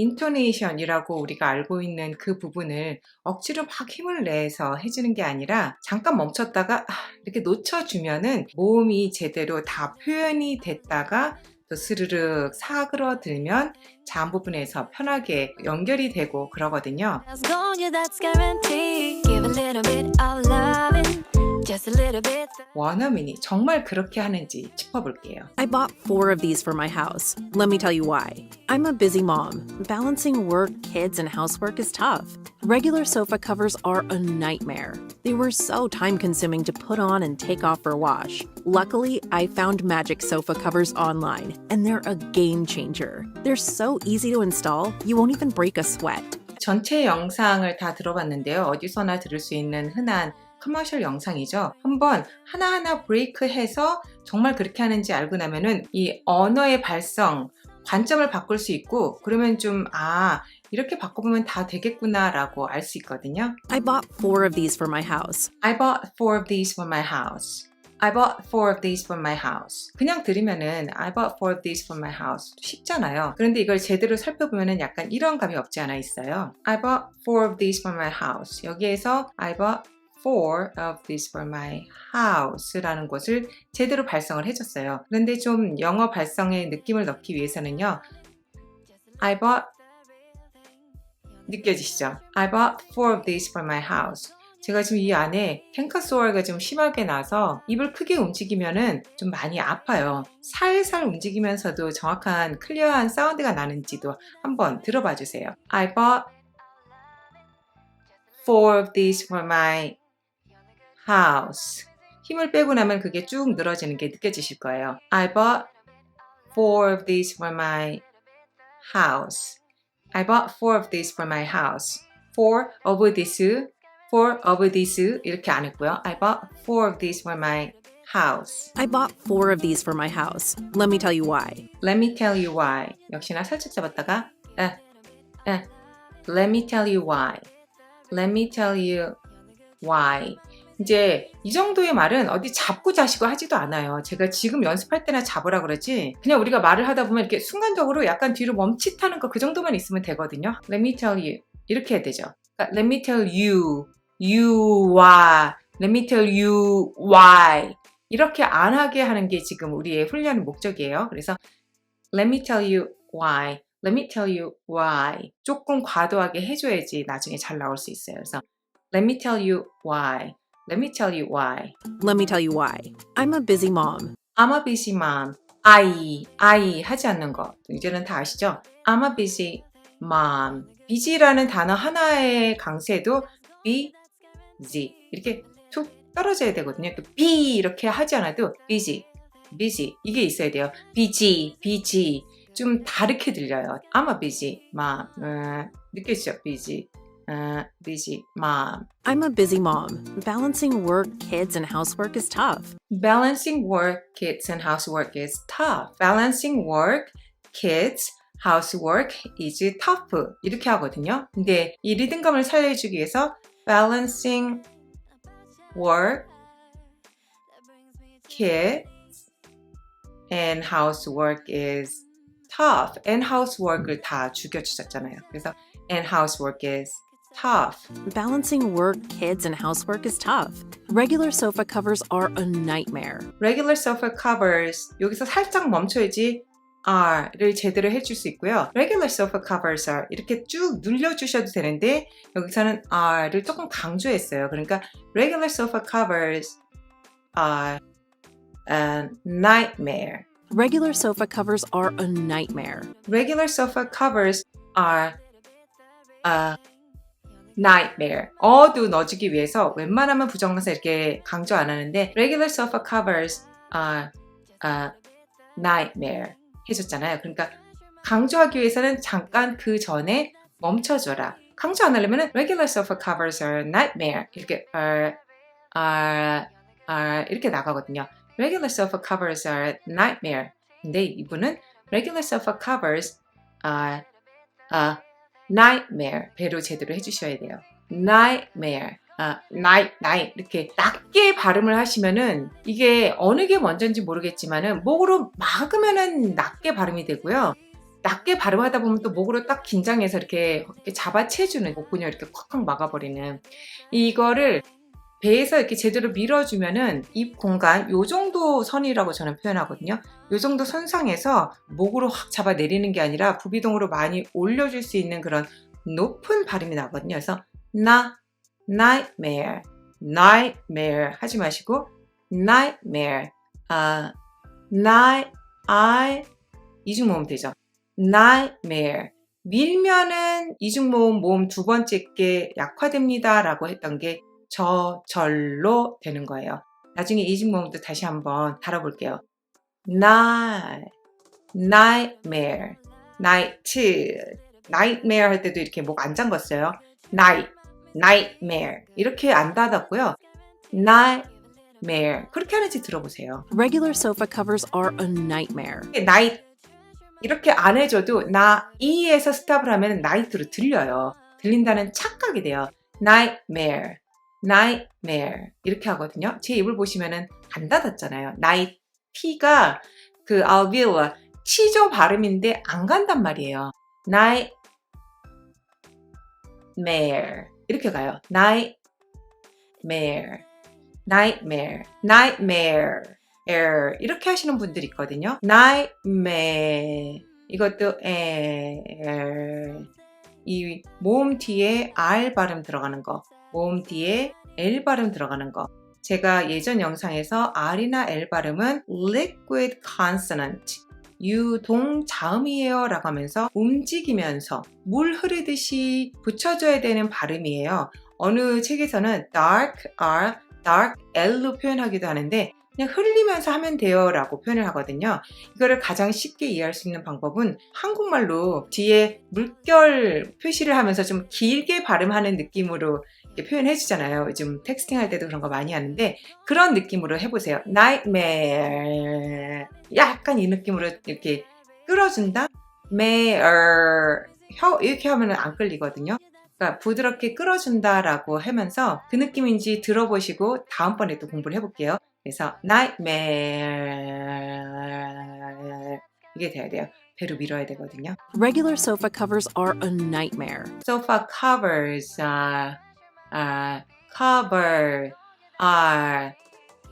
intonation이라고 우리가 알고 있는 그 부분을 억지로 막 힘을 내서 해주는 게 아니라 잠깐 멈췄다가 아, 이렇게 놓쳐주면은 모음이 제대로 다 표현이 됐다가 또 스르륵 사그러들면 잠 부분에서 편하게 연결이 되고 그러거든요. just a little bit. 원어민이 정말 그렇게 하는지 짚어볼게요. I bought four of these for my house. Let me tell you why. I'm a busy mom. Balancing work, kids, and housework is tough. Regular sofa covers are a nightmare. They were so time consuming to put on and take off for wash. Luckily, I found Magic Sofa covers online, and they're a game changer. They're so easy to install, you won't even break a sweat. 전체 영상을 다 들어봤는데요. 어디서나 들을 수 있는 흔한 커머셜 영상이죠. 한번 하나하나 브레이크해서 정말 그렇게 하는지 알고 나면은 이 언어의 발성, 관점을 바꿀 수 있고 그러면 좀 아, 이렇게 바꿔보면 다 되겠구나라고 알 수 있거든요. I bought four of these for my house. I bought four of these for my house. I bought four of these for my house. 그냥 들으면은 I bought four of these for my house 쉽잖아요. 그런데 이걸 제대로 살펴보면은 약간 이런 감이 없지 않아 있어요. I bought four of these for my house. 여기에서 I bought four of these for my house라는 것을 제대로 발성을 해줬어요. 그런데 좀 영어 발성의 느낌을 넣기 위해서는요. I bought 느껴지시죠? I bought four of these for my house. 제가 지금 이 안에 캔커소어가 좀 심하게 나서 입을 크게 움직이면은 좀 많이 아파요. 살살 움직이면서도 정확한 클리어한 사운드가 나는지도 한번 들어봐 주세요. I bought four of these for my house. 힘을 빼고 나면 그게 쭉 늘어지는 게 느껴지실 거예요. I bought four of these for my house. I bought four of these for my house. Four of these, four of these 이렇게 안 했고요. I bought four of these for my house. I bought four of these for my house. Let me tell you why. Let me tell you why. 역시나 살짝 잡았다가 에, 에. Let me tell you why. Let me tell you why. 이제 이 정도의 말은 어디 잡고 자시고 하지도 않아요. 제가 지금 연습할 때나 잡으라 그러지. 그냥 우리가 말을 하다 보면 이렇게 순간적으로 약간 뒤로 멈칫하는 거 그 정도만 있으면 되거든요. Let me tell you. 이렇게 해야 되죠. 그러니까 Let me tell you. You why. Let me tell you why. 이렇게 안 하게 하는 게 지금 우리의 훈련의 목적이에요. 그래서 Let me tell you why. Let me tell you why. 조금 과도하게 해줘야지 나중에 잘 나올 수 있어요. 그래서 Let me tell you why. Let me tell you why. Let me tell you why. I'm a busy mom. I'm a busy mom. I, I 하지 않는 거. 이제는 다 아시죠? I'm a busy mom. busy라는 단어 하나의 강세도 busy. 이렇게 툭 떨어져야 되거든요. 또 be 이렇게 하지 않아도 busy, busy. 이게 있어야 돼요. busy, busy. 좀 다르게 들려요. I'm a busy mom. 음, 느껴지죠? busy. 어, busy mom. I'm a busy mom. Balancing work, kids, and housework is tough. Balancing work, kids, and housework is tough. Balancing work, kids, housework is tough. 이렇게 하거든요. 근데 이 리듬감을 살려주기 위해서 balancing work, kids, and housework is tough. and housework을 다 죽여주셨잖아요. 그래서 and housework is tough. Balancing work, kids, and housework is tough. Regular sofa covers are a nightmare. regular sofa covers 여기서 살짝 멈춰야지 are를 제대로 해줄 수 있고요. regular sofa covers are 이렇게 쭉 눌려주셔도 되는데 여기서는 are를 조금 강조했어요. 그러니까 regular sofa covers are a nightmare. Regular sofa covers are a nightmare. regular sofa covers are a nightmare. 어도 넣어주기 위해서 웬만하면 부정명사 이렇게 강조 안 하는데 regular sofa covers are a nightmare 해줬잖아요. 그러니까 강조하기 위해서는 잠깐 그 전에 멈춰줘라. 강조 안 하려면 regular sofa covers are nightmare 이렇게 are, are, are 이렇게 나가거든요. regular sofa covers are nightmare. 근데 이분은 regular sofa covers are a nightmare. 배로 제대로 해주셔야 돼요. nightmare. 아, night, night 이렇게 낮게 발음을 하시면은 이게 어느 게 먼저인지 모르겠지만은 목으로 막으면은 낮게 발음이 되고요. 낮게 발음하다 보면 또 목으로 딱 긴장해서 이렇게, 이렇게 잡아채주는 목근을 이렇게 콱콱 막아버리는 이거를 배에서 이렇게 제대로 밀어주면은 입 공간 요 정도 선이라고 저는 표현하거든요. 요 정도 선상에서 목으로 확 잡아 내리는 게 아니라 부비동으로 많이 올려줄 수 있는 그런 높은 발음이 나거든요. 그래서 나, nightmare, nightmare 하지 마시고 nightmare, 아, night, I 이중 모음 되죠. nightmare 밀면은 이중 모음 모음 두 번째 게 약화됩니다라고 했던 게 저절로 되는 거예요. 나중에 이중모음도 다시 한번 다뤄볼게요. night, nightmare, night, nightmare 할 때도 이렇게 목 안 잠궜어요. night, nightmare 이렇게 안 닫았고요. nightmare 그렇게 하는지 들어보세요. Regular sofa covers are a nightmare. night 이렇게 안 해줘도 나 이에서 스탑을 하면 night로 들려요. 들린다는 착각이 돼요. nightmare, nightmare 이렇게 하거든요. 제 입을 보시면은 안 닫았잖아요. night t가 그 alveolar 치조 발음인데 안 간단 말이에요. nightmare 이렇게 가요. nightmare, nightmare, nightmare. air 이렇게 하시는 분들이 있거든요. nightmare 이것도 air 이 모음 뒤에 r 발음 들어가는 거, 모음 뒤에 l 발음 들어가는 거. 제가 예전 영상에서 r이나 l 발음은 liquid consonant 유동 자음이에요 라고 하면서 움직이면서 물 흐르듯이 붙여줘야 되는 발음이에요. 어느 책에서는 dark R, dark L로 표현하기도 하는데 그냥 흘리면서 하면 돼요 라고 표현을 하거든요. 이거를 가장 쉽게 이해할 수 있는 방법은 한국말로 뒤에 물결 표시를 하면서 좀 길게 발음하는 느낌으로 이렇게 표현해 주잖아요. 요즘 텍스팅 할 때도 그런 거 많이 하는데 그런 느낌으로 해보세요. nightmare 약간 이 느낌으로 이렇게 끌어준다. mare 혀 이렇게 하면 안 끌리거든요. 그러니까 부드럽게 끌어준다라고 하면서 그 느낌인지 들어보시고 다음번에 또 공부를 해볼게요. 그래서 nightmare 이게 돼야 돼요. 배로 밀어야 되거든요. Regular sofa covers are a nightmare. sofa covers are, are cover are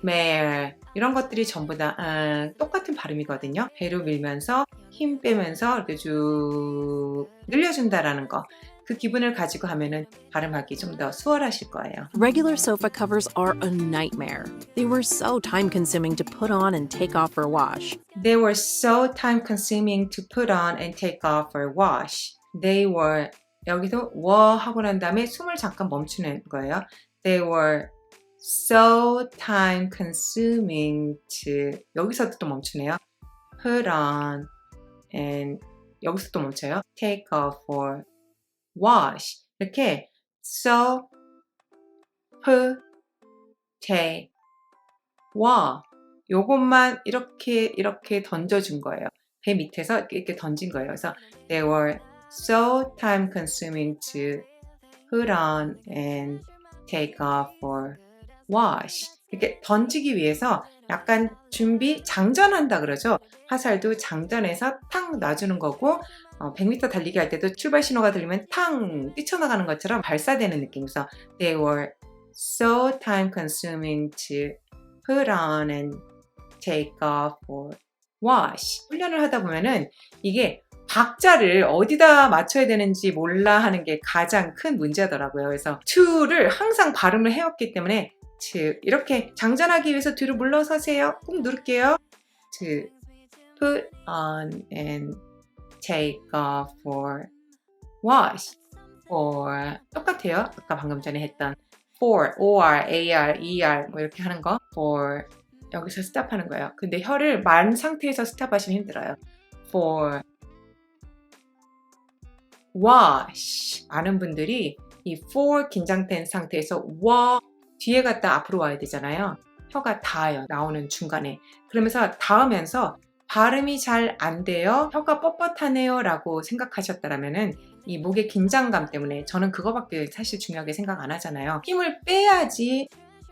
mare 이런 것들이 전부 다 아, 똑같은 발음이거든요. 배로 밀면서 힘 빼면서 이렇게 쭉 늘려준다라는 거. 그 기분을 가지고 하면은 발음하기 좀 더 수월하실 거예요. Regular sofa covers are a nightmare. They were so time consuming to put on and take off or wash. They were so time consuming to put on and take off or wash. They were 여기서 were 하고 난 다음에 숨을 잠깐 멈추는 거예요. They were so time consuming to 여기서도 또 멈추네요. Put on and 여기서 또 멈춰요. Take off or wash 이렇게 so put take wa 요것만 이렇게 이렇게 던져준 거예요. 배 밑에서 이렇게 던진 거예요. 그래서 they were so time consuming to put on and take off or wash. 이렇게 던지기 위해서 약간 준비 장전한다 그러죠. 화살도 장전해서 탕 놔주는 거고 어, 100m 달리기 할 때도 출발 신호가 들리면 탕 뛰쳐나가는 것처럼 발사되는 느낌에서 they were so time consuming to put on and take off or wash. 훈련을 하다 보면은 이게 박자를 어디다 맞춰야 되는지 몰라 하는 게 가장 큰 문제더라고요. 그래서 to를 항상 발음을 해왔기 때문에 to 이렇게 장전하기 위해서 뒤로 물러서세요. 꾹 누를게요. to put on and take off or wash or 똑같아요. 아까 방금 전에 했던 for, or, ar, er 뭐 이렇게 하는 거 for 여기서 스탑하는 거예요. 근데 혀를 만 상태에서 스탑하시면 힘들어요. for wash 많은 분들이 이 for 긴장된 상태에서 wa 뒤에 갔다 앞으로 와야 되잖아요. 혀가 닿아요. 나오는 중간에. 그러면서 닿으면서 발음이 잘 안 돼요. 혀가 뻣뻣하네요. 라고 생각하셨다면은 이 목의 긴장감 때문에 저는 그거밖에 사실 중요하게 생각 안 하잖아요. 힘을 빼야지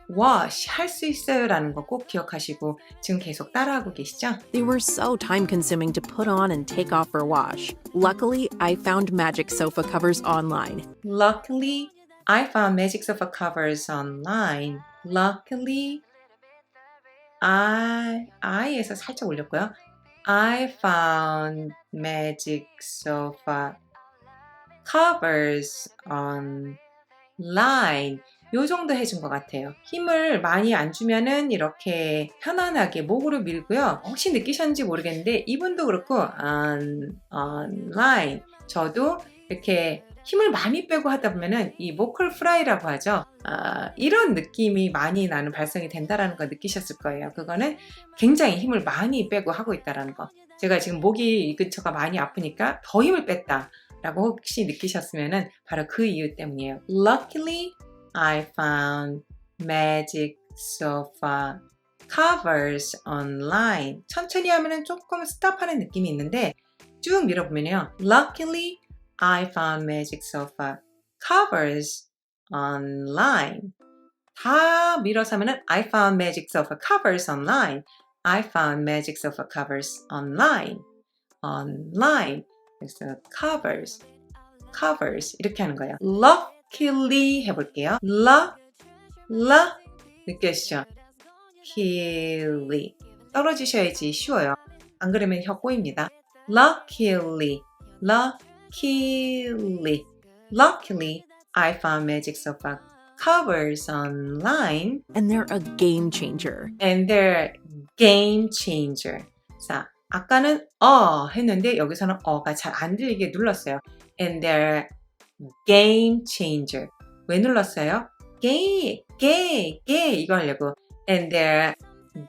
wash 할 수 있어요라는 거 꼭 기억하시고 지금 계속 따라하고 계시죠? They were so time consuming to put on and take off for wash. Luckily, I found magic sofa covers online. Luckily, I found Magic Sofa covers online. Luckily, I I에서 살짝 올렸고요. I found Magic Sofa covers online. 요 정도 해준 것 같아요. 힘을 많이 안 주면은 이렇게 편안하게 목으로 밀고요. 혹시 느끼셨는지 모르겠는데 이분도 그렇고 on, online 저도 이렇게 힘을 많이 빼고 하다 보면은 이 모컬 프라이라고 하죠. 아, 이런 느낌이 많이 나는 발성이 된다라는 거 느끼셨을 거예요. 그거는 굉장히 힘을 많이 빼고 하고 있다라는 거. 제가 지금 목이 이 근처가 많이 아프니까 더 힘을 뺐다 라고 혹시 느끼셨으면은 바로 그 이유 때문이에요. Luckily, I found magic sofa covers online. 천천히 하면은 조금 스탑하는 느낌이 있는데 쭉 밀어보면요. Luckily, I found magic sofa covers online. 다 밀어서 하면은 I found magic sofa covers online. I found magic sofa covers online. online. 그래서 covers, covers 이렇게 하는 거예요. luckily 해볼게요. lu, lu 느껴지죠? luckily 떨어지셔야지 쉬워요. 안 그러면 혀 꼬입니다. luckily, luckily, luckily I found magic sofa covers online And they're a game changer. and they're game changer. 자, 아까는 어 했는데 여기서는 어가 잘 안 들리게 눌렀어요. And they're game changer. 왜 눌렀어요? game, game, game 이거 하려고. And they're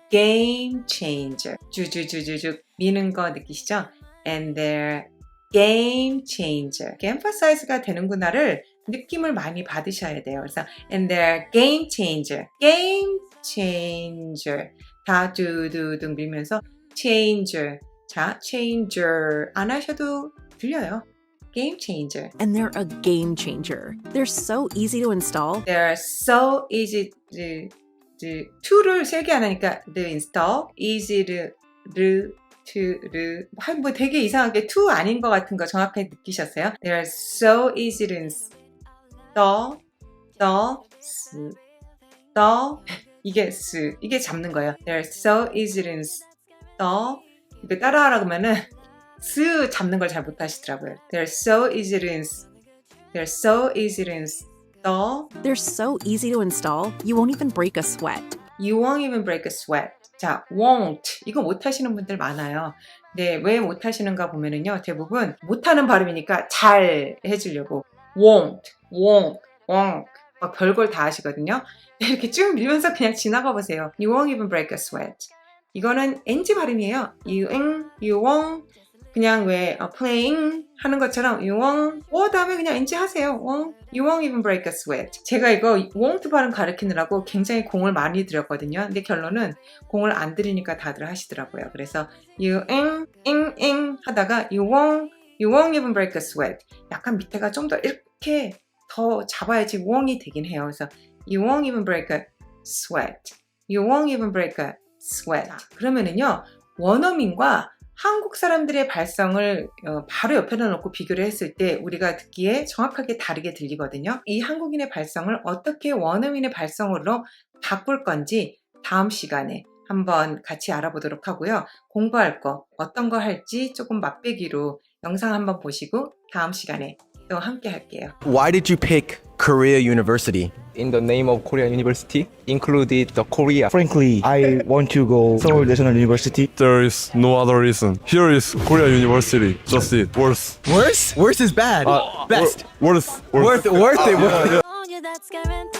game changer. 주주주주주 미는 거 느끼시죠? And they're game changer. 이렇게 emphasize가 되는구나를 느낌을 많이 받으셔야 돼요. 그래서 and they're game changer. game changer. 다 두두둥 밀면서 changer. 자, changer 안 하셔도 들려요. Game changer. And they're a game changer. They're so easy to install. They're so easy to, to를 세게 안 하니까 to install, easy to, to, to, to 뭐 되게 이상하게 to 아닌 것 같은 거 정확하게 느끼셨어요? They're so easy to install, install, install 이게 스 이게 잡는 거예요. They're so easy to install 이거 따라하라 그러면은 스 잡는 걸 잘 못하시더라고요. They're so easy to ins- They're so easy to install. They're so easy to install, you won't even break a sweat. You won't even break a sweat. 자, won't. 이거 못 하시는 분들 많아요. 네, 왜 못 하시는가 보면은요, 대부분 못 하는 발음이니까 잘 해주려고. won't, won't, won't. 막 별걸 다 하시거든요. 이렇게 쭉 밀면서 그냥 지나가 보세요. You won't even break a sweat. 이거는 NG 발음이에요. You ain't, you won't. 그냥 왜 어, playing 하는 것처럼 you won't. 어 다음에 그냥 NG 하세요. won't. You won't even break a sweat. 제가 이거 won't 발음 가르치느라고 굉장히 공을 많이 들였거든요. 근데 결론은 공을 안 들이니까 다들 하시더라고요. 그래서 you ain't, ain't, ain't 하다가 you won't, you won't even break a sweat. 약간 밑에가 좀 더 이렇게 더 잡아야지 won't이 되긴 해요. 그래서 you won't even break a sweat. You won't even break a sweat. 그러면은요, 원어민과 한국 사람들의 발성을 어, 바로 옆에다 놓고 비교를 했을 때 우리가 듣기에 정확하게 다르게 들리거든요. 이 한국인의 발성을 어떻게 원어민의 발성으로 바꿀 건지 다음 시간에 한번 같이 알아보도록 하고요. 공부할 거 어떤 거 할지 조금 맛배기로 영상 한번 보시고 다음 시간에 또 함께 할게요. Why did you pick Korea University? in the name of Korea University included the Korea. Frankly, I want to go Seoul National University. There is no other reason. Here is Korea University. Just it. Worse. Worse? Worse is bad. Uh, Best. wor- worse. Worth, worth it. on you, that's guaranteed.